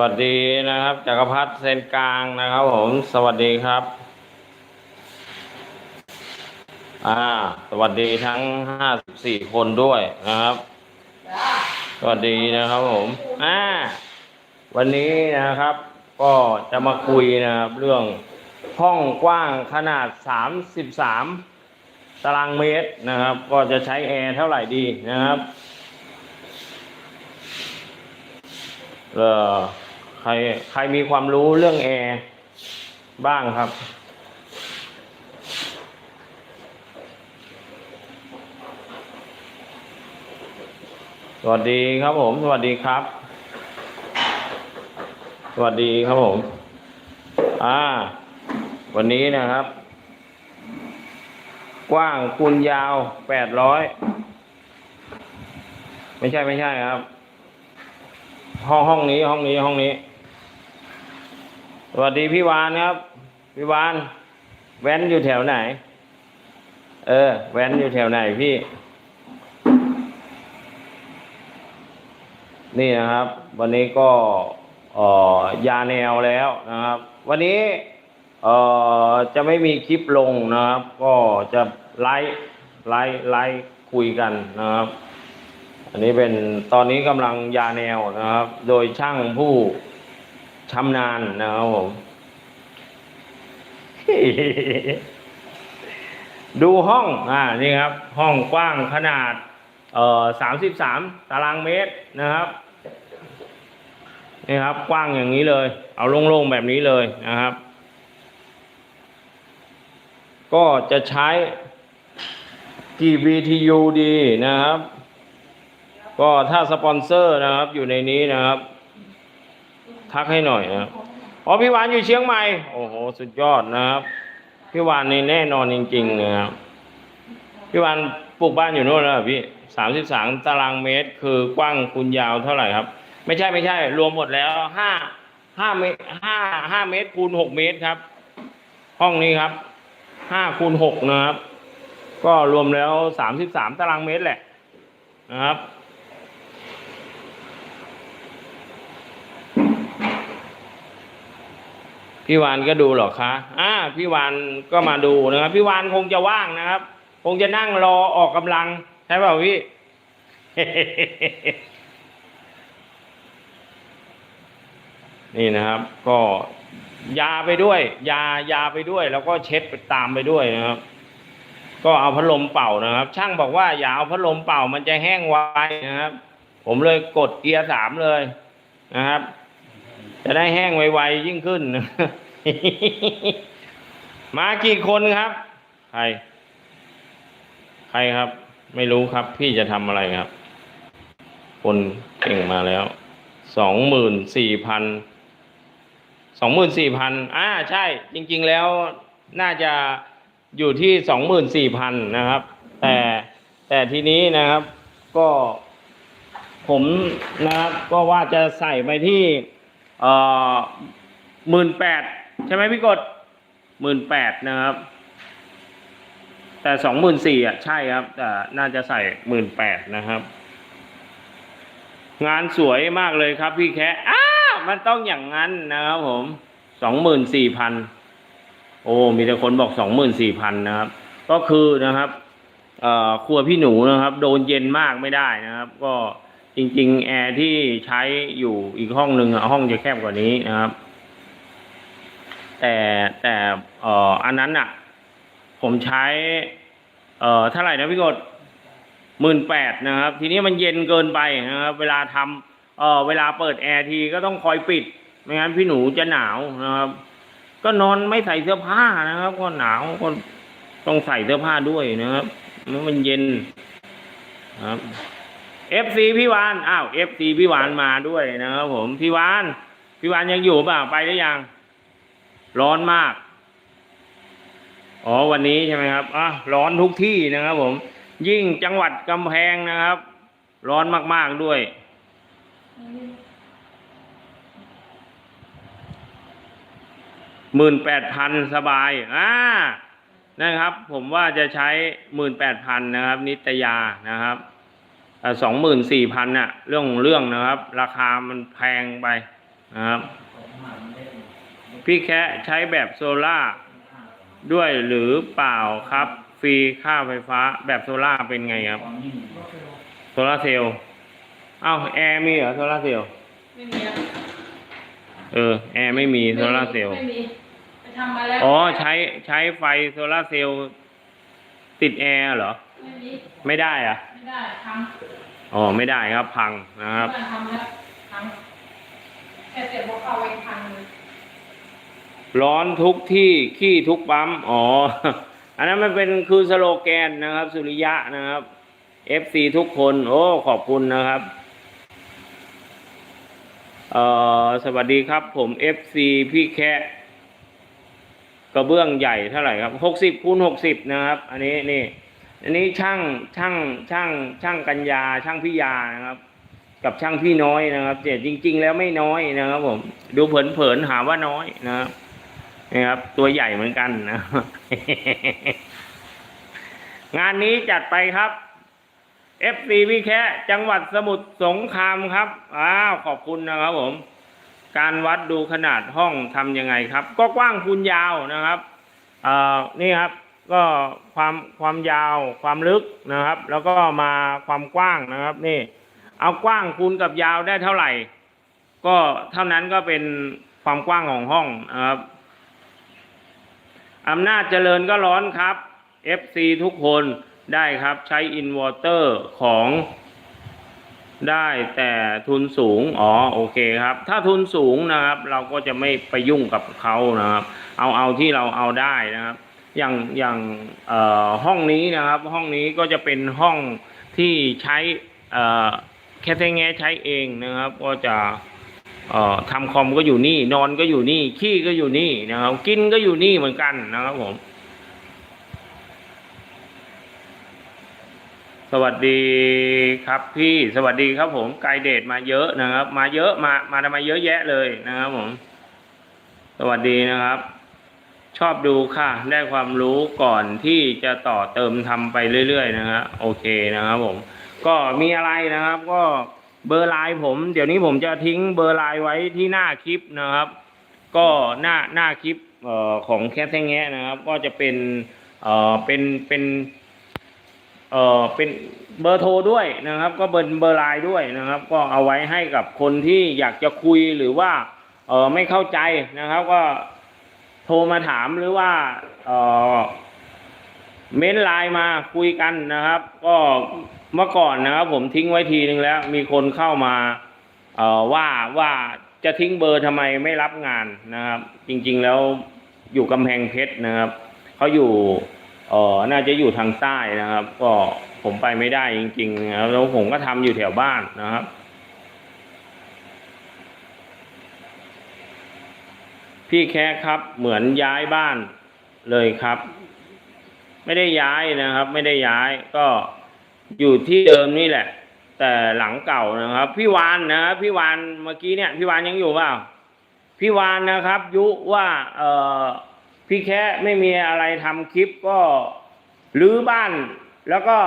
วัสดีนะครับจักรพัฒน์เซนกลางนะครับ ผม สวัสดีครับ อ่า สวัสดีทั้งห้าสิบสี่คนด้วยนะครับ สวัสดีนะครับ ผม อ่า วันนี้นะครับ ก็จะมาคุยนะครับ เรื่องห้องกว้างขนาดสามสิบสามตารางเมตรนะครับ ก็จะใช้แอร์เท่าไหร่ดีนะครับเออ ใครใครมีความรู้เรื่องแอร์บ้างครับ สวัสดีครับผม สวัสดีครับ สวัสดีครับผม อ่า วันนี้นะครับ กว้างคูณยาวแปดร้อย ไม่ใช่ไม่ใช่ครับ ห้องห้องนี้ห้องนี้ห้องนี้ สวัสดีพี่วานครับ พี่วาน แว้นอยู่แถวไหน เออ แว้นอยู่แถวไหนพี่ นี่นะครับ วันนี้ก็เอ่อยาแนวแล้วนะครับ วันนี้เอ่อจะไม่มีคลิปลงนะครับ ก็จะไลฟ์ไลฟ์ไลฟ์คุยกันนะครับ อันนี้เป็นตอนนี้กำลังยาแนวนะครับ โดยช่างผู้ชำนาญนะครับผม ดูห้อง อ่า นี่ครับ ห้องกว้างขนาด เอ่อสามสิบสามตารางเมตรนะครับ นี่ครับ กว้างอย่างนี้เลย เอาโล่งๆแบบนี้เลยนะครับ ก็จะใช้กี่ BTU ดีนะครับ ก็ถ้าสปอนเซอร์นะครับ อยู่ในนี้นะครับ ทักให้หน่อยนะอ๋อพี่วานอยู่เชียงใหม่ โอ้โห สุดยอดนะครับ พี่วานนี่แน่นอนจริงๆนะครับพี่วานปลูกบ้านอยู่โน่นแล้วพี่สามสิบสามตารางเมตร คือกว้างคูณยาวเท่าไหร่ครับ ไม่ใช่ไม่ใช่ รวมหมดแล้วห้าห้าเมตรห้าห้าเมตรคูณหกเมตรครับ ห้องนี้ครับห้าคูณหกนะครับ ก็รวมแล้วสามสิบสามตารางเมตรแหละนะครับ พี่วานก็ดูหรอคะอ่าพี่วานก็มาดูนะครับ พี่วานคงจะว่างนะครับ คงจะนั่งรอออกกำลังใช่เปล่าพี่นี่นะครับ ก็ยาไปด้วย ยายาไปด้วย แล้วก็เช็ดไปตามไปด้วยนะครับ ก็เอาพัดลมเป่านะครับ ช่างบอกว่าอย่าเอาพัดลมเป่ามันจะแห้งไวนะครับ ผมเลยกดเกียร์สามเลยนะครับ จะได้แห้งไวๆยิ่งขึ้น มากี่คนครับ ใคร ใครครับ ไม่รู้ครับ พี่จะทำอะไรครับ คนเก่งมาแล้ว สองหมื่นสี่พัน สองหมื่นสี่พันอ่าใช่ จริง ๆแล้วน่าจะอยู่ที่สองหมื่นสี่พันนะครับ แต่แต่ทีนี้นะครับก็ผมนะครับก็ว่าจะใส่ไปที่ เอ่อหมื่นแปดใช่ไหมพี่กดหมื่นแปดนะครับ แต่สองหมื่นสี่อะใช่ครับแต่น่าจะใส่หมื่นแปดนะครับ งานสวยมากเลยครับพี่แค่อ้ามันต้องอย่างนั้นนะครับผมสองหมื่นสี่พันโอ้มีแต่คนบอกสองหมื่นสี่พันนะครับ ก็คือนะครับเอ่อครัวพี่หนูนะครับ โดนเย็นมากไม่ได้นะครับ ก็ จริง ๆ แอร์ที่ใช้อยู่อีกห้องหนึ่งห้องจะแคบกว่านี้นะครับ แต่แต่เอ่ออันนั้นอะ ผมใช้ เอ่อเท่าไหร่นะพี่กดหมื่นแปดนะครับ ทีนี้มันเย็นเกินไปนะครับ เวลาทำเอ่อเวลาเปิดแอร์ทีก็ต้องคอยปิด ไม่งั้นพี่หนูจะหนาวนะครับ ก็นอนไม่ใส่เสื้อผ้านะครับ ก็หนาวก็ต้องใส่เสื้อผ้าด้วยนะครับแล้วมันเย็นครับ FC พี่วานอ้าว FC พี่วานมาด้วยนะครับผม พี่วาน พี่วานยังอยู่เปล่าไปหรือยัง ร้อนมาก อ๋อวันนี้ใช่ไหมครับอะร้อนทุกที่นะครับ ผม ยิ่งจังหวัดกำแพงนะครับ ร้อนมากๆด้วยหมื่นแปดพันสบายอ่านะครับ ผมว่าจะใช้หมื่นแปดพันนะครับ นิตยานะครับ สองหมื่นสี่พันน่ะ เรื่องของเรื่องนะครับ ราคามันแพงไปนะครับ พี่แคะใช้แบบโซล่าร์ด้วยหรือเปล่าครับ ฟรีค่าไฟฟ้าแบบโซล่าร์เป็นไงครับ โซล่าร์เซลล์เอ้าแอร์มีเหรอโซล่าร์เซลล์ไม่มีอะเออ แอร์ไม่มีโซล่าร์เซลล์ไม่มีไปทำมาแล้วอ๋อใช้ใช้ไฟโซลาร์เซลล์ติดแอร์เหรอ ไม่มีไม่ได้อะไม่ได้ทอ๋อไม่ได้ครับพังนะำครับบ้านทำแล้วทำแค่เสร็จบอกเอาไว้พันเลยร้อนทุกที่ขี้ทุกปั๊มอ๋ออันนั้นมันเป็นคือสโลแกนนะครับ สุริยะนะครับ FC ทุกคน โอ้ขอบคุณนะครับเอ่อสวัสดีครับ ผม FC พี่แคะกระเบื้องใหญ่เท่าไหร่ครับหกสิบคูณหกสิบนะครับ อันนี้นี่ อันนี้ช่างช่างช่างช่างกัญญาช่างพิยานะครับ กับช่างพี่น้อยนะครับแต่จริง ๆ แล้วไม่น้อยนะครับ ผม ดูเผินๆหาว่าน้อยนะครับนี่ครับ ตัวใหญ่เหมือนกันนะ งานนี้จัดไปครับ FC พี่แคะจังหวัดสมุทรสงครามครับอ้าวขอบคุณนะครับ ผม การวัดดูขนาดห้องทำยังไงครับ ก็กว้างคูณยาวนะครับ เอ่อนี่ครับ ก็ความความยาวความลึกนะครับ แล้วก็มาความกว้างนะครับ นี่ เอากว้างคูณกับยาวได้เท่าไหร่ ก็เท่านั้นก็เป็นความกว้างของห้องนะครับอำนาจเจริญก็ร้อนครับ FC ทุกคนได้ครับใช้อินวอร์เตอร์ของได้แต่ทุนสูง อ๋อ โอเคครับ ถ้าทุนสูงนะครับ เราก็จะไม่ไปยุ่งกับเขานะครับ เอาเอาที่เราเอาได้นะครับ อย่างอย่างห้องนี้นะครับ ห้องนี้ก็จะเป็นห้องที่ใช้เอ่แค่แง่ใช้เองนะครับ ก็จะเอ่อทำคอมก็อยู่นี่ นอนก็อยู่นี่ ขี้ก็อยู่นี่นะครับ กินก็อยู่นี่เหมือนกันนะครับผม สวัสดีครับพี่สวัสดีครับผมไกลเดทมาเยอะนะครับ มาเยอะมามาทำไมเยอะแยะเลยนะครับผม สวัสดีนะครับ ชอบดูค่ะ ได้ความรู้ก่อนที่จะต่อเติมทำไปเรื่อยๆนะฮะโอเคนะครับผม ก็มีอะไรนะครับ ก็เบอร์ไลน์ผม เดี๋ยวนี้ผมจะทิ้งเบอร์ไลน์ไว้ที่หน้าคลิปนะครับ ก็หน้าหน้าคลิปเอ่อของแคทแทงแงะนะครับ ก็จะเป็นเอ่อเป็นเป็นเอ่อเป็นเบอร์โทรด้วยนะครับ ก็เบอร์เบอร์ไลน์ด้วยนะครับ ก็เอาไว้ให้กับคนที่อยากจะคุยหรือว่าเออไม่เข้าใจนะครับ ก็ โทรมาถามหรือว่าเออเม้นไลน์มาคุยกันนะครับ ก็เมื่อก่อนนะครับ ผมทิ้งไว้ทีนึงแล้ว มีคนเข้ามาเออว่าว่าจะทิ้งเบอร์ทำไมไม่รับงานนะครับ จริงๆแล้วอยู่กำแพงเพชรนะครับเขาอยู่เออน่าจะอยู่ทางใต้นะครับ ก็ผมไปไม่ได้จริงๆนะครับแล้วผมก็ทำอยู่แถวบ้านนะครับ พี่แค่ครับเหมือนย้ายบ้านเลยครับ ไม่ได้ย้ายนะครับ ไม่ได้ย้ายก็อยู่ที่เดิมนี่แหละ แต่หลังเก่านะครับ พี่วานนะครับพี่วานเมื่อกี้เนี่ยพี่วานยังอยู่เปล่าพี่วานนะครับ ยุว่าเออพี่แค่ไม่มีอะไรทำคลิปก็รื้อบ้าน แล้วก็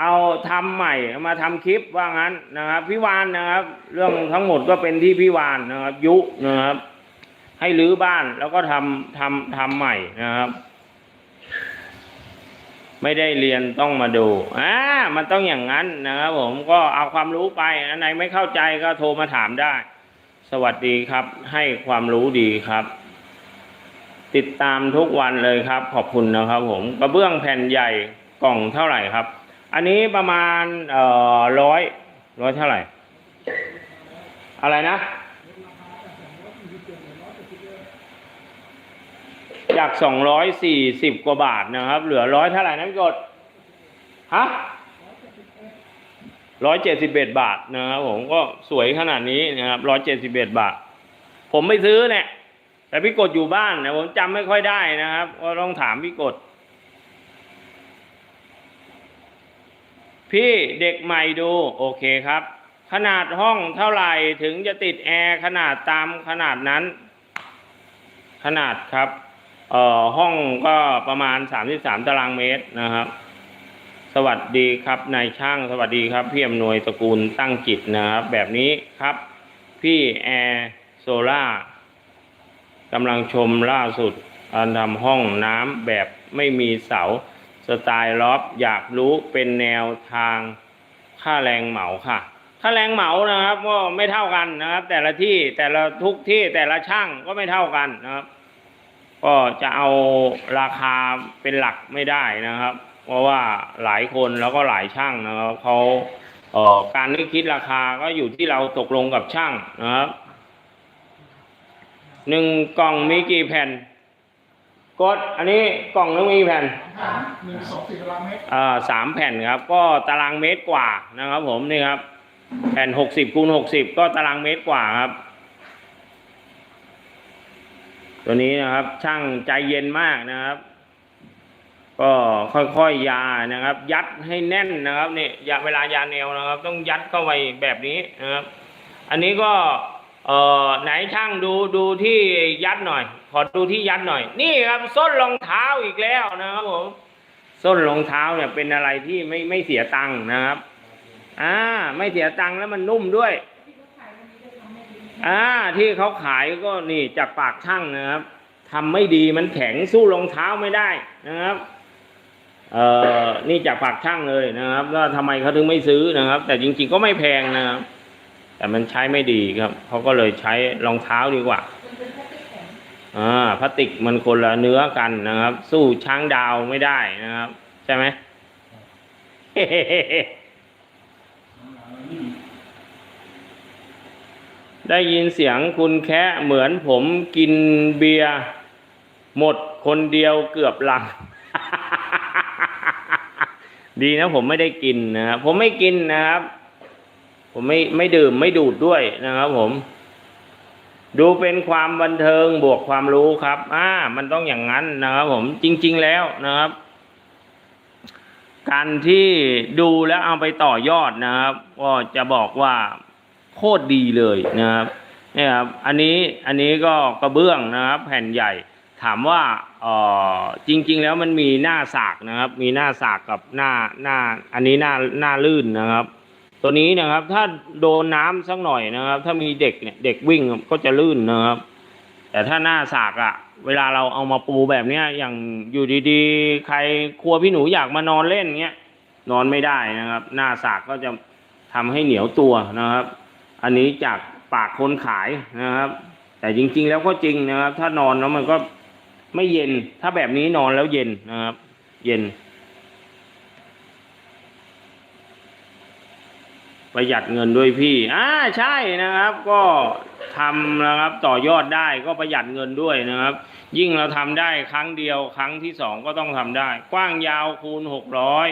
เอาทำใหม่มาทำคลิปว่างั้นนะครับ พี่วานนะครับ เรื่องทั้งหมดก็เป็นที่พี่วานนะครับ ยุนะครับ ให้รื้อบ้านแล้วก็ทำทำทำใหม่นะครับ ไม่ได้เรียนต้องมาดูอ่ามันต้องอย่างนั้นนะครับผมก็เอาความรู้ไปอันไหนไม่เข้าใจก็โทรมาถามได้ สวัสดีครับ ให้ความรู้ดีครับ ติดตามทุกวันเลยครับ ขอบคุณนะครับผมกระเบื้องแผ่นใหญ่กล่องเท่าไหร่ครับ อันนี้ประมาณเอ่อร้อยร้อยเท่าไหร่ อะไรนะ จากสองร้อยสี่สิบกว่าบาทนะครับ เหลือร้อยเท่าไหร่นะพี่กดฮะร้อยเจ็ดสิบเอ็ดบาทนะครับผมก็สวยขนาดนี้นะครับร้อยเจ็ดสิบเอ็ดบาท ผมไม่ซื้อเนี่ย แต่พี่กดอยู่บ้านนะผมจำไม่ค่อยได้นะครับ ก็ต้องถามพี่กด พี่เด็กใหม่ดูโอเคครับ ขนาดห้องเท่าไหร่ถึงจะติดแอร์ขนาดตามขนาดนั้น ขนาดครับ เอ่อห้องก็ประมาณ33ตารางเมตรนะครับ สวัสดีครับนายช่างสวัสดีครับพี่อำนวยตระกูลตั้งจิตนะครับ แบบนี้ครับ พี่แอร์โซล่ากำลังชมล่าสุดการทำห้องน้ำแบบไม่มีเสาสไตล์ล็อบอยากรู้เป็นแนวทางค่าแรงเหมาค่ะ ค่าแรงเหมานะครับก็ไม่เท่ากันนะครับ แต่ละที่แต่ละทุกที่แต่ละช่างก็ไม่เท่ากันนะครับ ก็จะเอาราคาเป็นหลักไม่ได้นะครับ เพราะว่าหลายคนแล้วก็หลายช่างนะครับเขาเอ่อการนึกคิดราคาก็อยู่ที่เราตกลงกับช่างนะครับหนึ่งกล่องมีกี่แผ่นกดอันนี้กล่องนึงมีกี่แผ่นสามหนึ่งสองสี่ตารางเมตรอ่าสามแผ่นครับ ก็ตารางเมตรกว่านะครับ ผมนี่ครับ แผ่นหกสิบคูณหกสิบก็ตารางเมตรกว่าครับ ตัวนี้นะครับ ช่างใจเย็นมากนะครับ ก็ค่อยๆยานะครับ ยัดให้แน่นนะครับเนี่ยยาเวลายาแนวนะครับ ต้องยัดเข้าไปแบบนี้นะครับ อันนี้ก็เอ่อไหนช่างดูดูที่ยัดหน่อย ขอดูที่ยัดหน่อย นี่ครับส้นรองเท้าอีกแล้วนะครับผมส้นรองเท้าเนี่ยเป็นอะไรที่ไม่ไม่เสียตังค์นะครับ อ่า ไม่เสียตังค์แล้วมันนุ่มด้วยวันนี้จะทำให้ดี อ่าที่เขาขายก็นี่จากปากช่างนะครับทำไม่ดีมันแข็งสู้รองเท้าไม่ได้นะครับเอ่อนี่จากปากช่างเลยนะครับแล้วทำไมเขาถึงไม่ซื้อนะครับ แต่จริง ๆก็ไม่แพงนะครับ แต่มันใช้ไม่ดีครับเขาก็เลยใช้รองเท้าดีกว่าอ่าพลาสติกมันคนละเนื้อกันนะครับ สู้ช้างดาวไม่ได้นะครับ ใช่ไหม ได้ยินเสียงคุณแค่เหมือนผมกินเบียร์หมดคนเดียวเกือบลัง ดีนะผมไม่ได้กินนะครับผมไม่กินนะครับ ผมไม่ไม่ดื่มไม่ดูดด้วยนะครับผม ดูเป็นความบันเทิงบวกความรู้ครับ อ่า มันต้องอย่างนั้นนะครับ ผมจริง ๆ แล้วนะครับ การที่ดูแล้วเอาไปต่อยอดนะครับ ก็จะบอกว่า โคตรดีเลยนะครับนี่ครับอันนี้อันนี้ก็กระเบื้องนะครับ แผ่นใหญ่ ถามว่าเออจริง ๆ แล้วมันมีหน้าสากนะครับ มีหน้าสากกับหน้าหน้า อันนี้หน้าหน้าลื่นนะครับ ตัวนี้นะครับถ้าโดนน้ำสักหน่อยนะครับ ถ้ามีเด็กเนี่ยเด็กวิ่งก็จะลื่นนะครับ แต่ถ้าหน้าสากอะเวลาเราเอามาปูแบบเนี้ยอย่างอยู่ดีๆ ใครครัวพี่หนูอยากมานอนเล่นเงี้ยนอนไม่ได้นะครับ หน้าสากก็จะทำให้เหนียวตัวนะครับ อันนี้จากปากคนขายนะครับ แต่จริง ๆ แล้วก็จริงนะครับ ถ้านอนแล้วมันก็ไม่เย็น ถ้าแบบนี้นอนแล้วเย็นนะครับ เย็น ประหยัดเงินด้วยพี่อ่าใช่นะครับ ก็ทำนะครับต่อยอดได้ก็ประหยัดเงินด้วยนะครับ ยิ่งเราทำได้ครั้งเดียว ครั้งที่สองก็ต้องทำได้ กว้างยาวคูณหกร้อย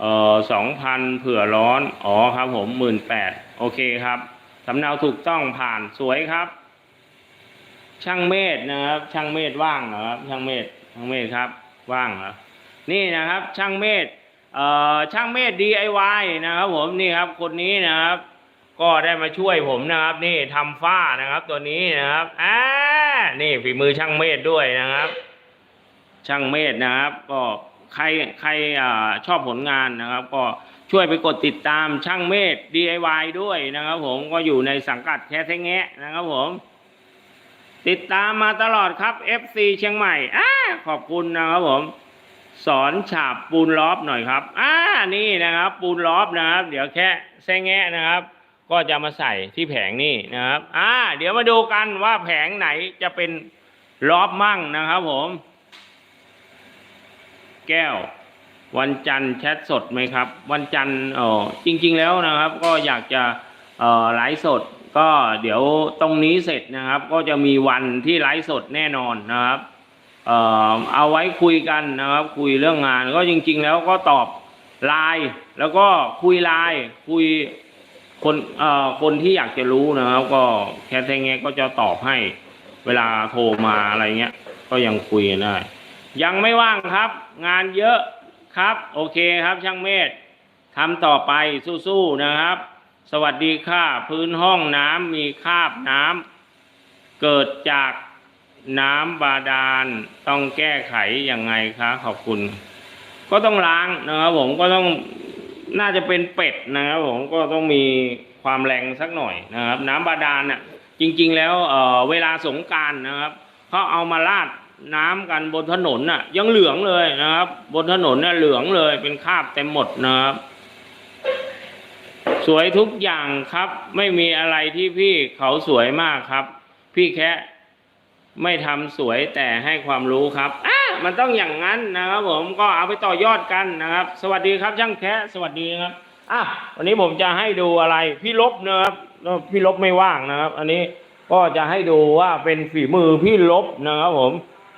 เอ่อสองพันเผื่อร้อน อ๋อครับผมหมื่นแปดโอเคครับสำเนาถูกต้องผ่านสวยครับ ช่างเมธนะครับ ช่างเมธว่างเหรอครับช่างเมธช่างเมธครับว่างเหรอนี่นะครับ ช่างเมธเอ่อช่างเมธ DIY นะครับผมนี่ครับคนนี้นะครับ ก็ได้มาช่วยผมนะครับ นี่ทำฝ้านะครับ ตัวนี้นะครับอ่านี่ฝีมือช่างเมธด้วยนะครับ ช่างเมธนะครับ ก็ ใครใครอชอบผลงานนะครับ ก็ช่วยไปกดติดตามช่างเมธ DIY ด้วยนะครับผมก็อยู่ในสังกัดแค่แท้แงะนะครับผม ติดตามมาตลอดครับ FC เชียงใหม่อ่าขอบคุณนะครับผม สอนฉาบปูนล้อบหน่อยครับอ่านี่นะครับ ปูนล้อบนะครับ เดี๋ยวแค่แซงแงะนะครับ ก็จะมาใส่ที่แผงนี่นะครับอ่าเดี๋ยวมาดูกันว่าแผงไหนจะเป็นล้อบมั่งนะครับผม แก้ว วันจันทร์แชทสดไหมครับ วันจันทร์เออจริง ๆ แล้วนะครับ ก็อยากจะเอ่อไลฟ์สด ก็เดี๋ยวตรงนี้เสร็จนะครับ ก็จะมีวันที่ไลฟ์สดแน่นอนนะครับเอ่อเอาไว้คุยกันนะครับ คุยเรื่องงานก็จริง ๆ แล้วก็ตอบไลน์แล้วก็คุยไลน์คุยคนเอ่อคนที่อยากจะรู้นะครับ ก็แคทแทงแงก็จะตอบให้เวลาโทรมาอะไรเงี้ย ก็ยังคุยได้ ยังไม่ว่างครับ งานเยอะครับ โอเคครับช่างเมธทำต่อไปสู้ๆนะครับ สวัสดีค่ะ พื้นห้องน้ำมีคราบน้ำเกิดจากน้ำบาดาลต้องแก้ไขยังไงคะขอบคุณ ก็ต้องล้างนะครับผมก็ต้องน่าจะเป็นเป็ดนะครับผมก็ต้องมีความแรงสักหน่อยนะครับ น้ำบาดาลน่ะจริง ๆ แล้วเออเวลาสงการนะครับเขาเอามาราด น้ำกันบนถนนน่ะ ยังเหลืองเลยนะครับ บนถนนเนี่ยเหลืองเลยเป็นคราบเต็มหมดนะครับ สวยทุกอย่างครับ ไม่มีอะไรที่พี่เขาสวยมากครับ พี่แค่ไม่ทำสวยแต่ให้ความรู้ครับอะมันต้องอย่างนั้นนะครับ ผมก็เอาไปต่อยอดกันนะครับ สวัสดีครับช่างแคะสวัสดีครับอะวันนี้ผมจะให้ดูอะไร พี่ลบนะครับพี่ลบไม่ว่างนะครับ อันนี้ก็จะให้ดูว่าเป็นฝีมือพี่ลบนะครับผม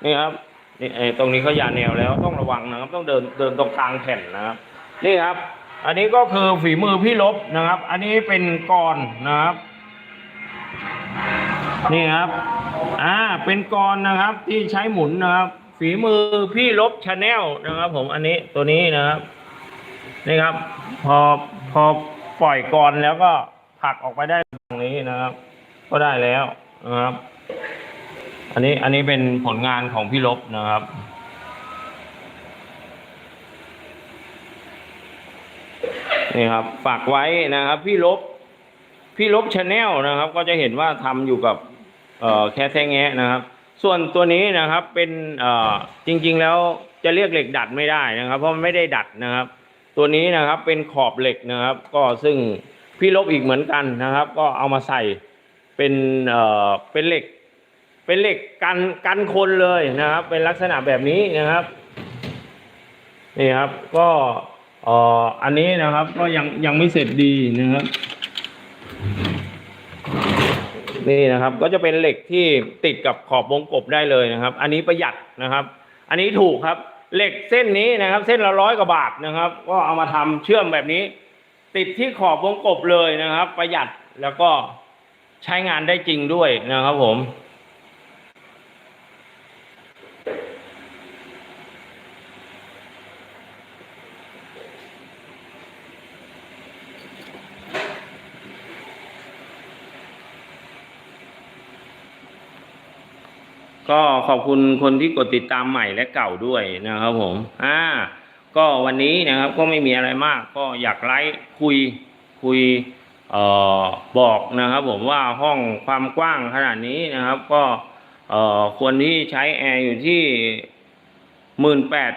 นี่ครับนี่เออตรงนี้เขายาแนวแล้วต้องระวังนะครับ ต้องเดินเดินตรงกลางแผ่นนะครับ นี่ครับ อันนี้ก็คือฝีมือพี่ลบนะครับ อันนี้เป็นกรนะครับ นี่ครับอ่าเป็นกรนะครับที่ใช้หมุนนะครับ ฝีมือพี่ลบชาแนลนะครับ ผมอันนี้ตัวนี้นะครับนี่ครับ พอพอปล่อยกรแล้วก็ผลักออกไปได้ตรงนี้นะครับ ก็ได้แล้วนะครับ อันนี้อันนี้เป็นผลงานของพี่ลบนะครับ นี่ครับ ฝากไว้นะครับ พี่ลบ พี่ลบชาแนลนะครับ ก็จะเห็นว่าทำอยู่กับเอ่อแค่แท้แงะนะครับ ส่วนตัวนี้นะครับเป็นเอ่อจริง ๆ แล้วจะเรียกเหล็กดัดไม่ได้นะครับ เพราะมันไม่ได้ดัดนะครับ ตัวนี้นะครับเป็นขอบเหล็กนะครับ ก็ซึ่งพี่ลบอีกเหมือนกันนะครับ ก็เอามาใส่เป็นเอ่อเป็นเหล็ก เป็นเหล็กกันกันคนเลยนะครับ เป็นลักษณะแบบนี้นะครับนี่ครับก็อออันนี้นะครับก็ยังยังไม่เสร็จดีนะครับ นี่นะครับก็จะเป็นเหล็กที่ติดกับขอบวงกบได้เลยนะครับ อันนี้ประหยัดนะครับ อันนี้ถูกครับ เหล็กเส้นนี้นะครับ เส้นละร้อยกว่าบาทนะครับ ก็เอามาทำเชื่อมแบบนี้ ติดที่ขอบวงกบเลยนะครับ ประหยัดแล้วก็ใช้งานได้จริงด้วยนะครับผม ก็ขอบคุณคนที่กดติดตามใหม่และเก่าด้วยนะครับผม อ่า ก็วันนี้นะครับก็ไม่มีอะไรมาก ก็อยากไลฟ์คุยคุยเอ่อบอกนะครับ ผมว่าห้องความกว้างขนาดนี้นะครับ ก็เอ่อควรที่ใช้แอร์อยู่ที่หมื่นแปด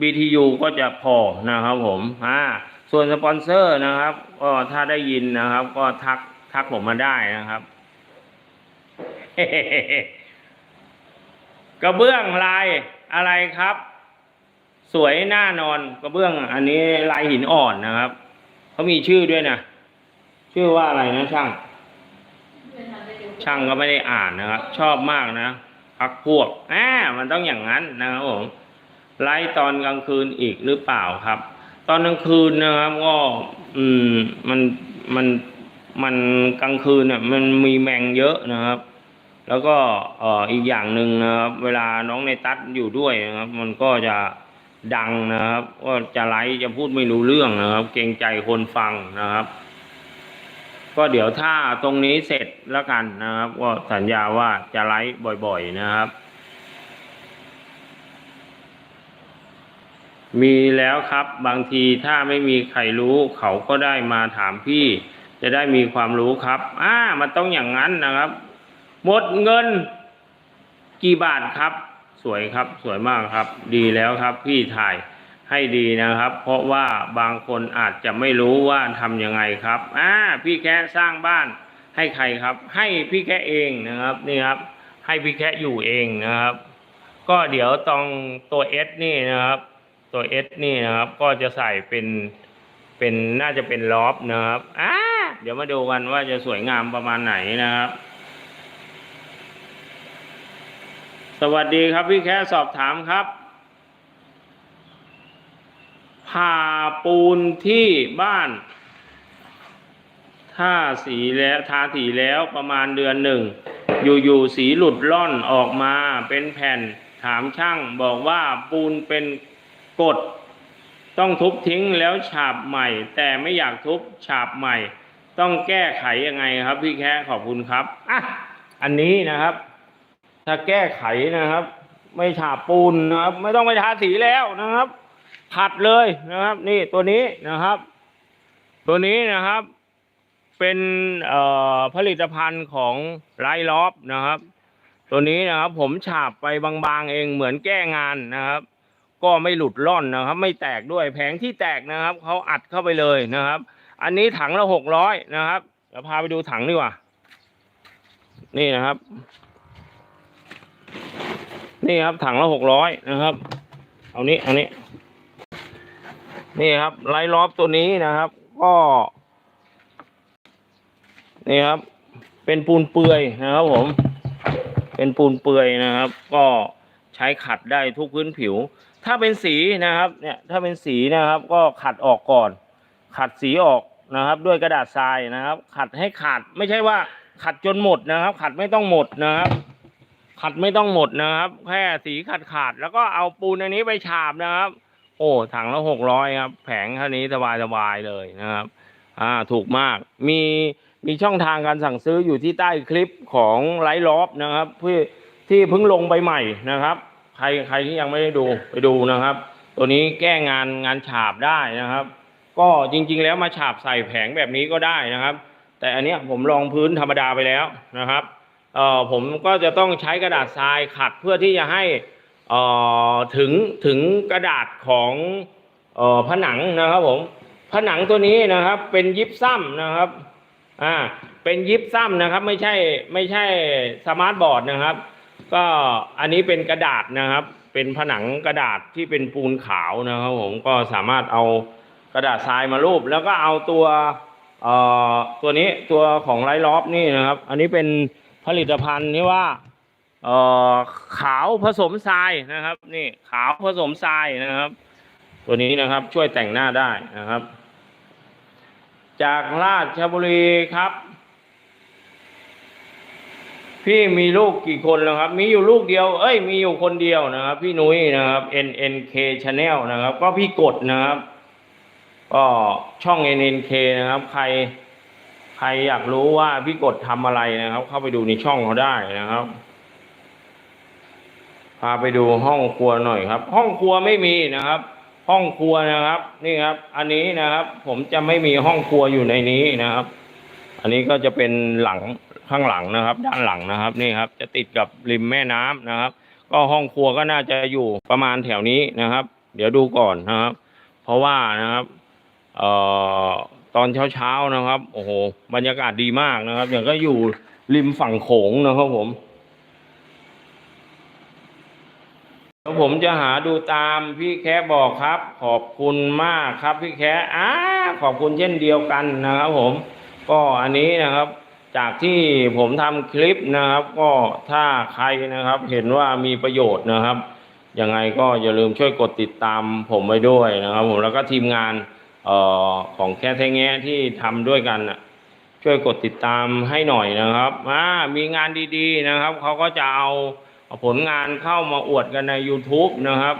BTU ก็จะพอนะครับผมอ่าส่วนสปอนเซอร์นะครับก็ถ้าได้ยินนะครับ ก็ทักทักผมมาได้นะครับ กระเบื้องลายอะไรครับ สวยน่านอนกระเบื้อง อันนี้ลายหินอ่อนนะครับเขามีชื่อด้วยนะชื่อว่าอะไรนะช่าง ช่างก็ไม่ได้อ่านนะครับ ชอบมากนะพักพวกอ่ามันต้องอย่างนั้นนะครับผมไลฟ์ตอนกลางคืนอีกหรือเปล่าครับ ตอนกลางคืนนะครับก็อืมมันมันมันกลางคืนเนี่ยมันมีแมงเยอะนะครับ แล้วก็อีกอย่างหนึ่งนะครับเวลาน้องในตัดอยู่ด้วยนะครับ มันก็จะดังนะครับก็จะไลฟ์จะพูดไม่รู้เรื่องนะครับ เกรงใจคนฟังนะครับ ก็เดี๋ยวถ้าตรงนี้เสร็จแล้วกันนะครับ ก็สัญญาว่าจะไลฟ์บ่อยๆนะครับ มีแล้วครับบางทีถ้าไม่มีใครรู้เขาก็ได้มาถามพี่ จะได้มีความรู้ครับอ่ามันต้องอย่างนั้นนะครับ หมดเงินกี่บาทครับ สวยครับสวยมากครับ ดีแล้วครับ พี่ถ่ายให้ดีนะครับ เพราะว่าบางคนอาจจะไม่รู้ว่าทำยังไงครับอ่าพี่แค่สร้างบ้านให้ใครครับ ให้พี่แค่เองนะครับนี่ครับ ให้พี่แค่อยู่เองนะครับ ก็เดี๋ยวตรงตัวเอสนี่นะครับ ตัวเอสนี่นะครับ ก็จะใส่เป็นเป็นน่าจะเป็นล็อบนะครับอ่าเดี๋ยวมาดูกันว่าจะสวยงามประมาณไหนนะครับ สวัสดีครับพี่แค่สอบถามครับ ผ่าปูนที่บ้านทถ้าสีแล้วทาสีแล้วประมาณเดือนหนึ่ง อยู่ๆสีหลุดล่อนออกมาเป็นแผ่นถามช่างบอกว่าปูนเป็นกดต้องทุบทิ้งแล้วฉาบใหม่ แต่ไม่อยากทุบฉาบใหม่ ต้องแก้ไขยังไงครับพี่แค่ขอบคุณครับอะอันนี้นะครับ ถ้าแก้ไขนะครับ ไม่ฉาบปูนนะครับ ไม่ต้องไปทาสีแล้วนะครับ ขัดเลยนะครับ นี่ตัวนี้นะครับ ตัวนี้นะครับ เป็นผลิตภัณฑ์ของไรลอฟนะครับ ตัวนี้นะครับ ผมฉาบไปบางๆเองเหมือนแก้งานนะครับ ก็ไม่หลุดร่อนนะครับ ไม่แตกด้วยแผงที่แตกนะครับเขาอัดเข้าไปเลยนะครับ อันนี้ถังละหกร้อยนะครับเดี๋ยวพาไปดูถังดีกว่า นี่นะครับ นี่ครับ ถังละหกร้อยนะครับ เอานี้เอานี้ นี่ครับไลท์ลอฟตัวนี้นะครับ ก็ นี่ครับ เป็นปูนเปื่อยนะครับผม เป็นปูนเปื่อยนะครับ ก็ใช้ขัดได้ทุกพื้นผิว ถ้าเป็นสีนะครับ เนี่ย ถ้าเป็นสีนะครับ ก็ขัดออกก่อน ขัดสีออกนะครับ ด้วยกระดาษทรายนะครับ ขัดให้ขาดไม่ใช่ว่าขัดจนหมดนะครับ ขัดไม่ต้องหมดนะครับ ขัดไม่ต้องหมดนะครับ แค่สีขัดขาดแล้วก็เอาปูนอันนี้ไปฉาบนะครับ โอ้ถังละหกร้อยครับ แผงเท่านี้สบายสบายๆเลยนะครับ อ่าถูกมากมีมีช่องทางการสั่งซื้ออยู่ที่ใต้คลิปของไลท์ล็อฟนะครับที่ที่เพิ่งลงไปใหม่นะครับ ใครใครที่ยังไม่ได้ดูไปดูนะครับ ตัวนี้แก้งานงานฉาบได้นะครับ ก็จริง ๆ แล้วมาฉาบใส่แผงแบบนี้ก็ได้นะครับ แต่อันเนี้ยผมลองพื้นธรรมดาไปแล้วนะครับ เอ่อผมก็จะต้องใช้กระดาษทรายขัดเพื่อที่จะให้เอ่อถึงถึงกระดาษของเอ่อผนังนะครับผมผนังตัวนี้นะครับ เป็นยิปซัมนะครับอ่าเป็นยิปซัมนะครับ ไม่ใช่ไม่ใช่สมาร์ทบอร์ดนะครับ ก็อันนี้เป็นกระดาษนะครับ เป็นผนังกระดาษที่เป็นปูนขาวนะครับ ผมก็สามารถเอากระดาษทรายมารูป แล้วก็เอาตัวเอ่อตัวนี้ตัวของไลท์ลอฟนี่นะครับ อันนี้เป็น ผลิตภัณฑ์ที่ว่าเอ่อขาวผสมทรายนะครับ นี่ขาวผสมทรายนะครับ ตัวนี้นะครับช่วยแต่งหน้าได้นะครับ จากราชบุรีครับ พี่มีลูกกี่คนแล้วครับ มีอยู่ลูกเดียว เอ้ย มีอยู่คนเดียวนะครับ พี่นุ้ยนะครับ NNK Channel นะครับ ก็พี่กดนะครับ ก็ช่อง NNK นะครับ ใคร ใครอยากรู้ว่าพี่กดทำอะไรนะครับ เข้าไปดูในช่องเขาได้นะครับ พาไปดูห้องครัวหน่อยครับ ห้องครัวไม่มีนะครับ ห้องครัวนะครับ นี่ครับ อันนี้นะครับ ผมจะไม่มีห้องครัวอยู่ในนี้นะครับ อันนี้ก็จะเป็นหลังข้างหลังนะครับ ด้านหลังนะครับ นี่ครับ จะติดกับริมแม่น้ำนะครับ ก็ห้องครัวก็น่าจะอยู่ประมาณแถวนี้นะครับ เดี๋ยวดูก่อนนะครับ เพราะว่านะครับ เอ่อ ตอนเช้าๆนะครับ โอ้โห บรรยากาศดีมากนะครับ อย่างก็อยู่ริมฝั่งโขงนะครับผมเดี๋ยวผมจะหาดูตามพี่แคะบอกครับ ขอบคุณมากครับ พี่แคะอ่าขอบคุณเช่นเดียวกันนะครับผม ก็อันนี้นะครับ จากที่ผมทำคลิปนะครับ ก็ถ้าใครนะครับ เห็นว่ามีประโยชน์นะครับยังไงก็อย่าลืมช่วยกดติดตามผมไว้ด้วยนะครับ ผมแล้วก็ทีมงาน ออของแค่แท้แงะที่ทำด้วยกันน่ะช่วยกดติดตามให้หน่อยนะครับอ่ามีงานดีๆนะครับเขาก็จะเอาผลงานเข้ามาอวดกันใน YouTube นะครับ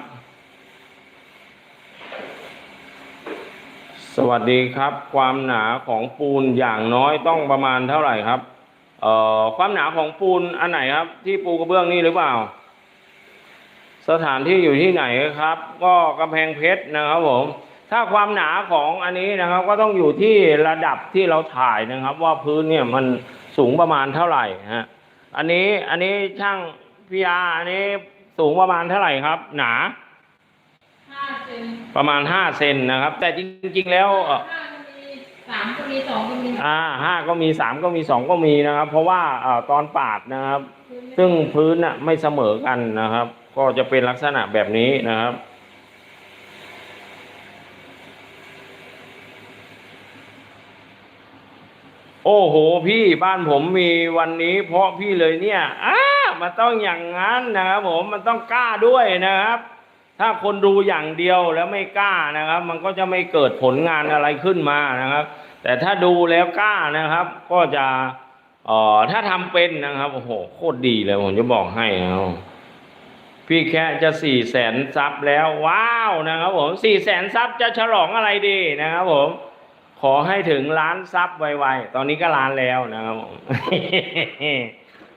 สวัสดีครับ ความหนาของปูนอย่างน้อยต้องประมาณเท่าไหร่ครับเอ่อความหนาของปูนอันไหนครับ ที่ปูกระเบื้องนี่หรือเปล่า สถานที่อยู่ที่ไหนครับ ก็กำแพงเพชรนะครับผม ถ้าความหนาของอันนี้นะครับก็ต้องอยู่ที่ระดับที่เราถ่ายนะครับ ว่าพื้นเนี่ยมันสูงประมาณเท่าไหร่ฮะอันนี้อันนี้ช่างพีอาอันนี้สูงประมาณเท่าไหร่ครับ หนาห้าเซนประมาณห้าเซนนะครับ แต่จริง ๆ แล้วเอ่อห้าก็มีสามก็มีสองก็มีอ่าห้าก็มีสามก็มีสองก็มีนะครับ เพราะว่าเอ่อตอนปาดนะครับพื้นซึ่งพื้นน่ะไม่เสมอกันนะครับ ก็จะเป็นลักษณะแบบนี้นะครับ อ้โหพี่บ้านผมมีวันนี้ เพราะพี่เลยเนี่ยอ้ามันต้องอย่างนั้นนะครับผมมันต้องกล้าด้วยนะครับ ถ้าคนดูอย่างเดียวแล้วไม่กล้านะครับ มันก็จะไม่เกิดผลงานอะไรขึ้นมานะครับ แต่ถ้าดูแล้วกล้านะครับ ก็จะอ่อถ้าทำเป็นนะครับโอ้โหโคตรดีเลยผมจะบอกให้นะครับพี่แค่จะสี่แสนซับแล้วว้าวนะครับผมสี่แสนซับจะฉลองอะไรดีนะครับผม ขอให้ถึงล้านซับไวๆ ตอนนี้ก็ล้านแล้วนะครับผม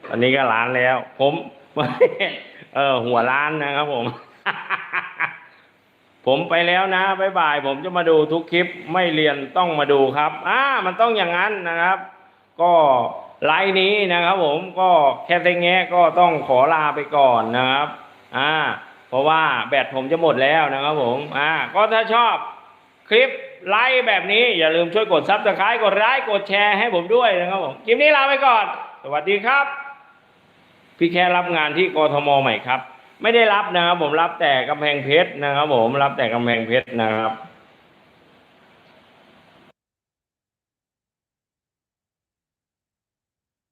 ตอนนี้ก็ล้านแล้ว ผม เออหัวล้านนะครับผม ผมไปแล้วนะบ๊ายบาย ผมจะมาดูทุกคลิปไม่เรียนต้องมาดูครับ อ่า มันต้องอย่างนั้นนะครับ ก็ไลน์นี้นะครับ ผมก็แค่แต่แงะก็ต้องขอลาไปก่อนนะครับ อ่า เพราะว่าแบตผมจะหมดแล้วนะครับ ผม อ่า ก็ถ้าชอบคลิป ไลค์แบบนี้อย่าลืมช่วยกดซับสไครต์กดไลค์กดแชร์ให้ผมด้วยนะครับผมคลิปนี้ลาไปก่อน สวัสดีครับ พี่แค่รับงานที่กทมใหม่ครับ ไม่ได้รับนะครับผมรับแต่กำแพงเพชรนะครับผมรับแต่กำแพงเพชรนะครับ